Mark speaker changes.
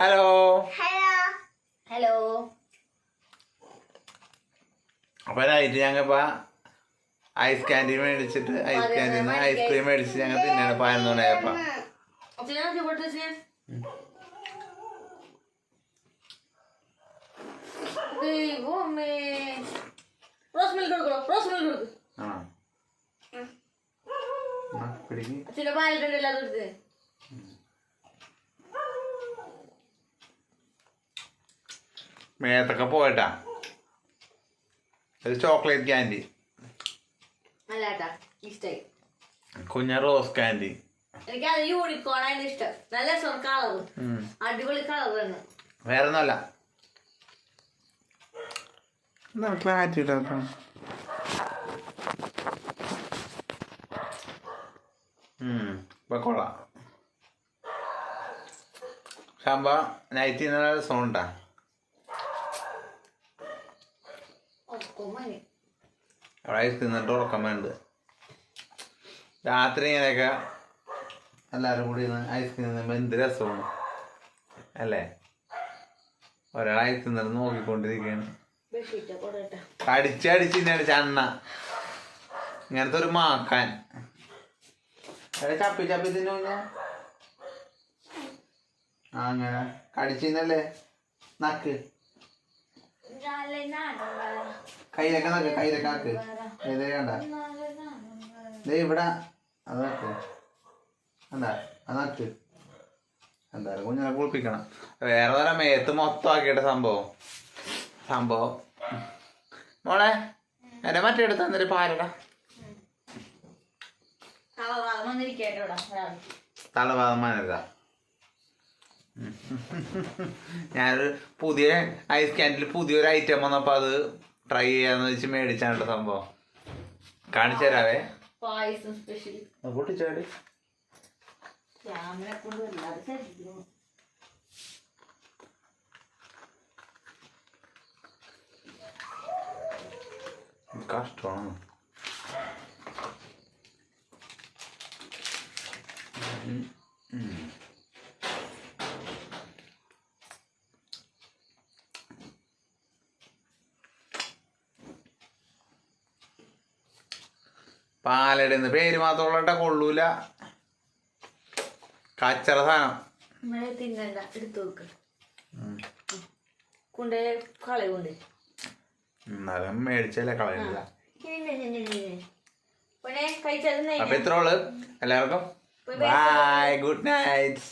Speaker 1: Hello.
Speaker 2: Hello.
Speaker 3: Hello.
Speaker 1: അപ്പൊ night ഞങ്ങളിപ്പോ ice candy മേടിച്ചിട്ട് ഐസ് കാൻഡീന്ന് ഐസ്ക്രീം മേടിച്ച് ഞങ്ങൾ തിന്നാണ് പതിനൊന്ന് മണിയായപ്പോ
Speaker 3: അച്ഛനെ കൊടുത്തു അച്ഛനെ ദൈവമേ റോസ് മിൽക്ക് കൊടുക്കണോ റോസ് മിൽക്ക് കൊടുക്ക്
Speaker 1: ആ ആ, പിടിക്ക്
Speaker 3: അച്ഛന്റെ പാലിട്ടുണ്ടല്ലോ അത് കൊടുത്ത്
Speaker 1: മേത്തൊക്കെ പോയിട്ടാ. ഒരു ചോക്ലേറ്റ് ക്യാൻഡി. കുഞ്ഞ റോസ് ക്യാൻഡി.
Speaker 3: എനിക്ക് അത് യൂണിക്കോൺ ഇഷ്ടം. നല്ല അടിപൊളി കളർ തന്നെ
Speaker 1: വേറെ ഒന്നല്ല ക്ലാരിറ്റി കൊള്ളാം. സംഭവം നൈറ്റ് നല്ല രസമുണ്ടാ. അവിടെ ഐസ് തിന്നിട്ട് ഉറക്കം വേണ്ട രാത്രി ഇങ്ങനെയൊക്കെ എല്ലാവരും കൂടി ഐസ്ക്രീം ഐസ് തിന്നുമ്പോൾ എന്ത് രസമാണ്. അല്ലേ? ഒരാൾ ഐസ് തിന്നിട്ട് നോക്കിക്കൊണ്ടിരിക്കുകയാണ്.
Speaker 3: അടിച്ചടിച്ച് അടിച്ച
Speaker 1: അണ്ണ ഇങ്ങനെ ചണ്ണ. ഇങ്ങനത്തെ ഒരു മാക്കാൻ. എടാ ചപ്പി ചപ്പി തിന്നു അങ്ങനെ. കടിച്ചിന്നല്ലേ നക്ക്. കയ്യിലൊക്കെ നോക്ക് കയ്യിലൊക്കെ നക്ക് ഇതേ കണ്ട. ഇവിടെ അത് നക്ക് എന്താ അത് നക്ക് എന്തായാലും കുഞ്ഞിനെ കുളിപ്പിക്കണം. വേറെ തരം മേത്ത് മൊത്തം ആക്കിയിട്ട് സംഭവം. സംഭവം. മോളെ എന്റെ മറ്റേ എടുത്ത് തന്നിട്ട് പാലടാ തളഭാഗം മനല്ല ഞാനൊരു പുതിയ ഐസ് ക്യാൻഡിൽ പുതിയൊരു ഐറ്റം വന്നപ്പോൾ അത് ട്രൈ ചെയ്യാന്ന് വെച്ച് മേടിച്ചാണ് കേട്ടോ സംഭവം. കാണിച്ചു തരാവേ.
Speaker 3: പായസം സ്പെഷ്യൽ
Speaker 1: പൊട്ടിച്ചാടി.
Speaker 3: ക്യാമറ കൊണ്ട് വല്ലാതെ ശ്രദ്ധിക്കുന്നു
Speaker 1: കഷ്ടമാണ്. പാലടന്ന്. പേര് മാത്രമുള്ള കൊള്ളൂല. കച്ചറ സാധനം.
Speaker 3: നമ്മളെ തിന്നണ്ട. എടുത്തു നോക്ക് കൊണ്ടേ കളയുണ്ട്
Speaker 1: എന്നാലും മേടിച്ചല്ലേ കളയില്ല അപ്പൊ എല്ലാവർക്കും ബൈ ഗുഡ് നൈറ്റ്